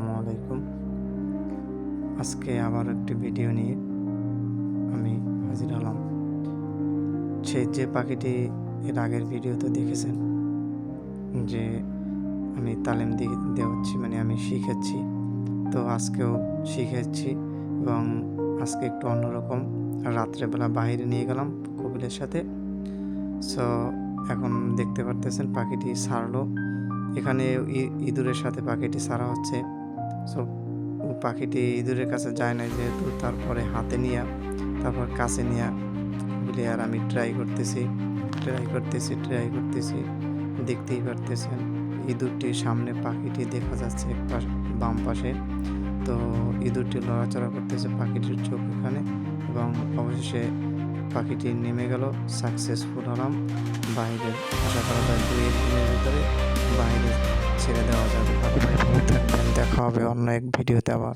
আসসালামু আলাইকুম। আজকে আবার একটি ভিডিও নিয়ে আমি হাজির হলাম। সে যে পাখিটি এর আগের ভিডিওতে দেখেছেন, যে আমি তালিম দিয়ে দেওয়াচ্ছি মানে আমি শিখেছি তো আজকেও শিখেছি এবং আজকে একটু অন্যরকম রাত্রেবেলা বাইরে নিয়ে গেলাম কপিলের সাথে। সো এখন দেখতে পারতেছেন পাখিটি ছাড়লো এখানে ইঁদুরের সাথে পাখিটি ছাড়া হচ্ছে। সো পাখিটি ইঁদুরের কাছে যায় না যেহেতু তারপরে হাতে নিয়ে, তারপর কাছে নিয়ে বলে, আর আমি ট্রাই করতেছি ট্রাই করতেছি ট্রাই করতেছি, দেখতেই পারতেছেন। ইঁদুরটির সামনে পাখিটি দেখা যাচ্ছে এক পাশ বাম পাশে। তো ইঁদুরটি লড়াচড়া করতেছে পাখিটির চোখ এখানে এবং অবশেষে পাখিটি নেমে গেল সাকসেসফুল হলাম। বাইরে আশা করা যায় দুই দিনের ভিতরে বাইরে ছেড়ে দেওয়া যাবে দেখা হবে অন্য এক ভিডিওতে আবার।